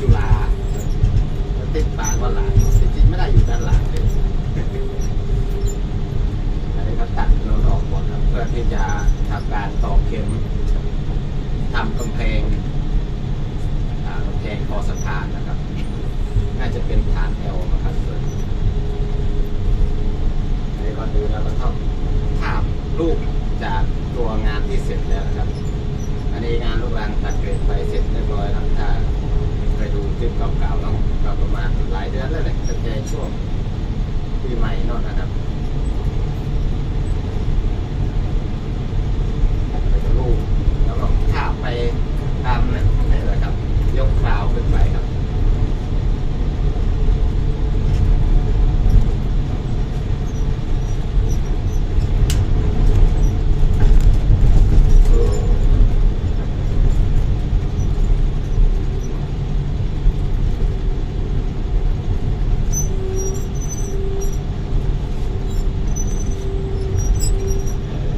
จุฬาติดปากว่าหลังจริงๆไม่ได้อยู่ด้านหลังเลยอันนี้ก็ตัดเราออกหมดครับเพื่อที่จะทำการตอกเข็มทำกำแพงอ่ากำแพงคอสะพานนะครับ น่าจะเป็นฐานแอลนะครับส่วนอันนี้ก็ดูแล้วก็ต้องภาพรูปจากตัวงานที่เสร็จแล้วนะครับ อันนี้งานลูกรังตัดเกรดไปเสร็จเรียบร้อยแล้วถ้า ไปดูคลิปเก่าๆแล้วก็ประมาณหลายเดือนแล้วแหละตั้งแต่ช่วงปีใหม่โนนนะครับ ไปกับลูกแล้วก็ข้ามไปตามนั่นนี่แหละครับ ยกคราวขึ้นไปครับ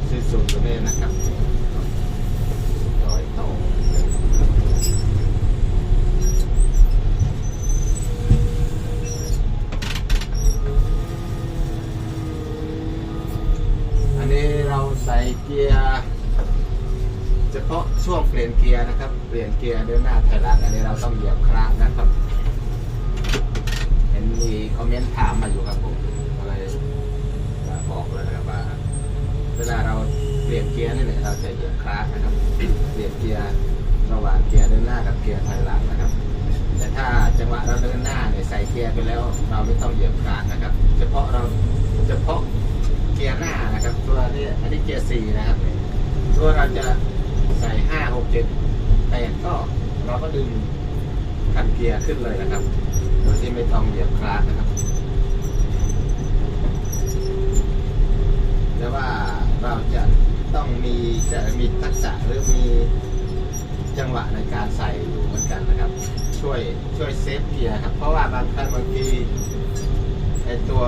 สิ้นสุดตรงนี้นะครับร้อยโตอันนี้เราใส่เกียร์เฉพาะช่วงเปลี่ยนเกียร์นะครับ เกียร์เดินหน้าถอยหลังอันนี้เราต้องเหยียบครั้งนะครับ เห็นมีคอมเมนต์ถามมาอยู่ครับผมก็เลยจะบอกเลยนะครับว่าเวลาเราเปลี่ยนเกียร์นี่เนี่ยเราจะเหยียบคลาสนะครับ เปลี่ยนเกียร์ระหว่างเกียร์เดินหน้ากับเกียร์ถอยหลังนะครับ แต่ถ้าจังหวะเราเดินหน้าเนี่ยใส่เกียร์ไปแล้ว เราไม่ต้องเหยียบคลาสนะครับ เฉพาะเราเฉพาะเกียร์หน้านะครับ ตัวนี้อันนี้เกียร์สี่นะครับ ตัวเราจะใส่ห้าหกเจ็ด แปดก็เราก็ดึงคันเกียร์ขึ้นเลยนะครับ โดยที่ไม่ต้องเหยียบคลาสนะครับแต่ว่าเราจะต้องมีจะมีทักษะหรือมีจังหวะในการใส่อยู่เหมือนกันนะครับ ช่วยช่วยเซฟเกียร์ครับ เพราะว่าบางครั้งบางทีไอตัว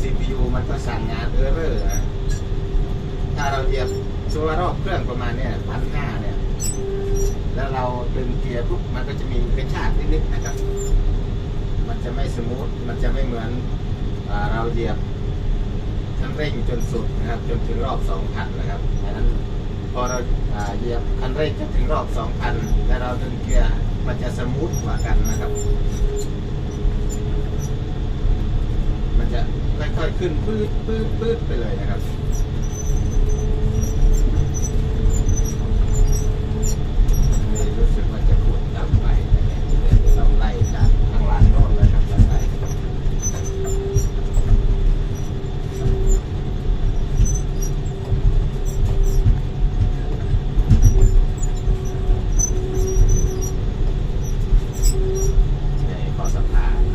CPU มันก็สั่งงานเออร์เรอร์ถ้าเราเหยียบชัวรอบเครื่องประมาณเนี้ยพันห้าเนี่ย ดึงเกียร์ปุ๊บมันก็จะมีกระชากนิดๆนะครับ มันจะไม่สมูท มันจะไม่เหมือนอเราเหยียบคันเร่งจนสุดนะครับ จนถึงรอบสองพันนะครับดังนั้นพอเราอ่าเหยียบคันเร่งจนถึงรอบสองพันแล้วเราดึงเกียร์มันจะสมูทกว่ากันนะครับ มันจะค่อยๆขึ้นปื๊ดปื๊ดปื๊ดไปเลยนะครับ นี่รู้สึกว่าจะขุดดำไปนะเนี่ยเดี๋ยวจะต้องไล่จากทางหลังโน่นเลยครับไล่ไป ในคอสะพานอ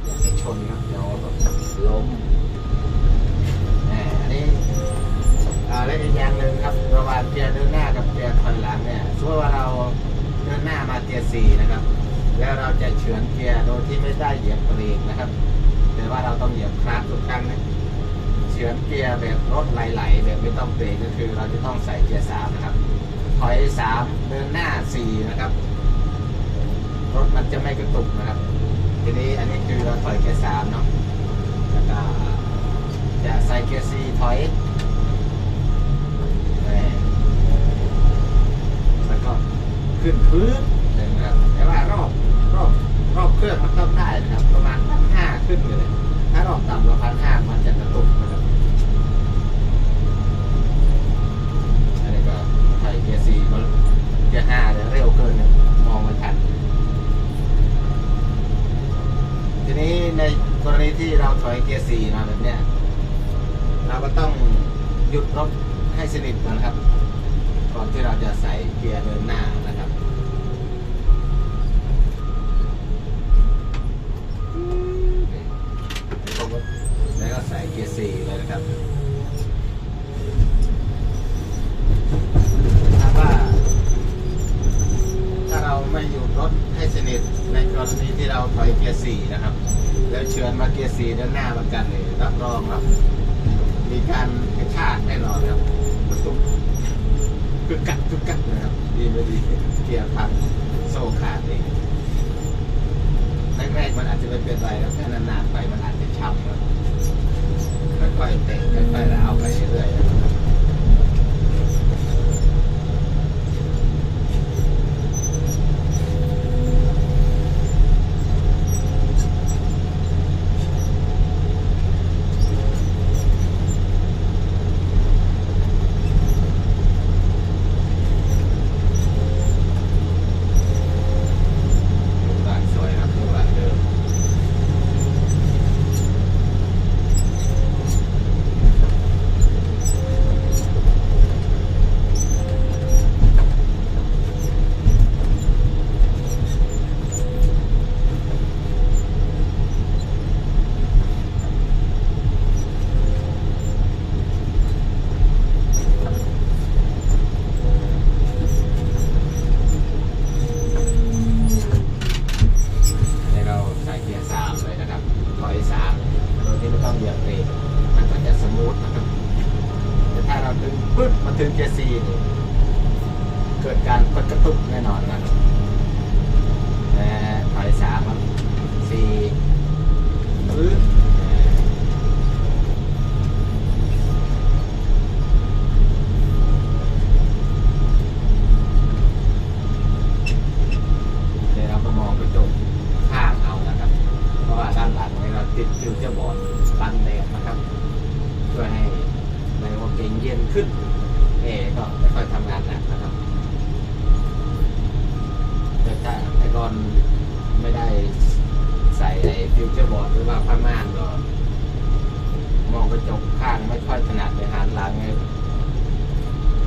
ย่าให้ชนครับเดี๋ยวแบบล้มแหมอันนี้อ่าและอีกอย่างหนึ่งครับ ระหว่างเกียร์เดินหน้ากับเกียร์ถอยหลังเนี่ยสมมติว่าเราเดินหน้ามาเกียร์สี่นะครับ แล้วเราจะเฉือนเกียร์โดยที่ไม่ได้เหยียบเบรกนะครับ แต่ว่า เราต้องเหยียบคลัตช์ทุกครั้งนะเฉือนเกียร์แบบรถไหลๆแบบไม่ต้องเบรกก็คือ เราจะต้องใส่เกียร์สามนะครับถอยสามเดินหน้าสี่นะครับ รถมันจะไม่กระตุกนะครับ ทีนี้อันนี้คือเราถอยเกียร์สามเนาะแล้วก็จะใส่เกียร์สี่ถอยแล้วก็ขึ้นพื้นเลยนะครับ แต่ว่ารอบรอบรอบเครื่องมันต้องได้นะครับ ประมาณพันห้าขึ้นไปเลย ถ้ารอบต่ำกว่าพันห้ามันจะกระตุกนะครับ อันนี้ก็ไทยเกียร์สี่ก็เกียร์ห้าเนี่ยเร็วเกินเนี่ยมองไม่ทัน ทีนี้ในกรณีที่เรา ถอยเกียร์สี่มาแบบเนี้ยเราก็ต้องหยุดรถให้สนิทนะครับ ก่อนที่เราจะใส่เกียร์เดินหน้านะครับ แล้วก็ใส่เกียร์สี่เลยนะครับ ถ้าว่า ถ้าเรา ไม่หยุดรถให้สนิทในกรณีที่เราถอยเกียร์สี่นะครับ แล้ว เกียร์สีด้านหน้าเหมือนกันเลยรับรองครับ มีการกระชากแน่นอนครับประตูกึกกักกึกกักนะครับดีไม่ดีเกียร์พังโซ่ขาดเองแรกๆมันอาจจะไม่เป็นไรครับแค่นานๆไปมันอาจจะช้ำครับค่อยๆเตะค่อยๆเอาไปเรื่อยๆนะครับ ลูกหลานสวยครับลูกหลานเดิมให้เราใส่เกียร์สามเลยนะครับถอยสามโดยที่ไม่ต้อง เหยียบเบรกมันก็จะสมูทนะครับแต่ถ้าเราดึงปึ๊บมาถึงเกียร์ซีนี่เกิดการกระตุกแน่นอนนะครับแต่ถอยสามสี่ปึ๊บ เดี๋ยวเราก็มองไปตรงข้างเอานะครับ เพราะว่าด้านหลังนี้เราติดฟิวเจอร์บอร์ดกันแดดนะครับ เพื่อให้ในว่าเก่งเย็นขึ้น เอก็ไม่ค่อยทำงานหนักนะครับแต่ถ้าแต่ก่อนไม่ได้ใส่ไอ้ฟิวเจอร์บอร์ดหรือว่าผ้าม่านก็มองกระ จกข้างไม่ค่อยถนัดเลยหันหลังไง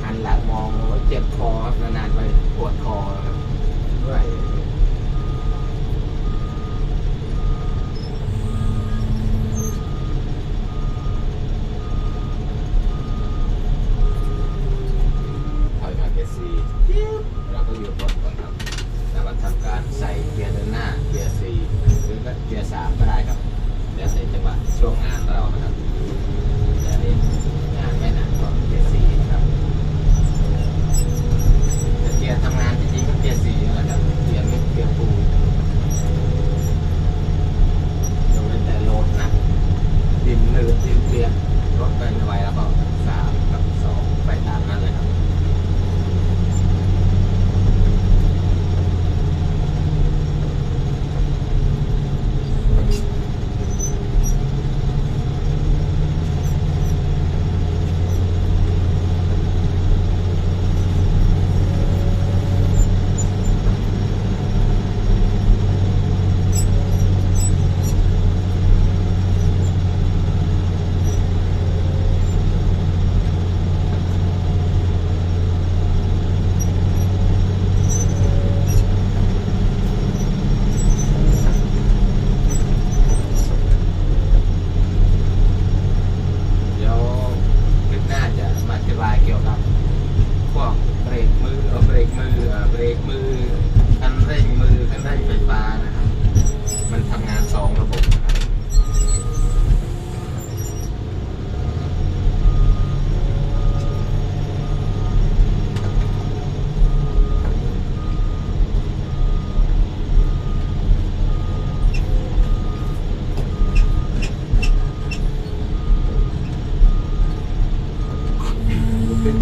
หันหลังมองว่าเจ็บคอครับนานๆไปปวดคอครับด้วยถอยมาเกียร์สี่เราก็หยุดรถก่อนครับแล้วก็ทำการใส่เกียร์เดินหน้าเกียร์สี่หรือก็เกียร์สามก็ได้ครับเดี๋ยวแต่จังหวะช่วงงาน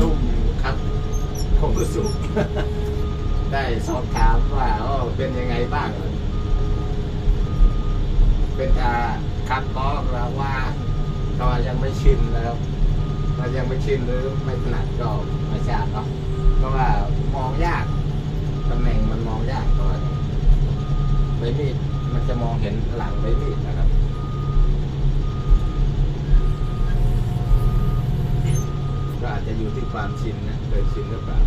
ตุ้มครับผมรู้สึกได้สอบถามว่าอ๋อเป็นยังไงบ้าง เป็นอาคัดบอกเราว่าก็ยังไม่ชินนะครับเรายังไม่ชินหรือไม่ถนัดก็ไม่ทราบเนาะเพราะว่ามองยากตำแหน่งมันมองยากกว่าใบมีดมันจะมองเห็นหลังใบมีดนะครับ ความชินนะเคยชินหรือเปล่า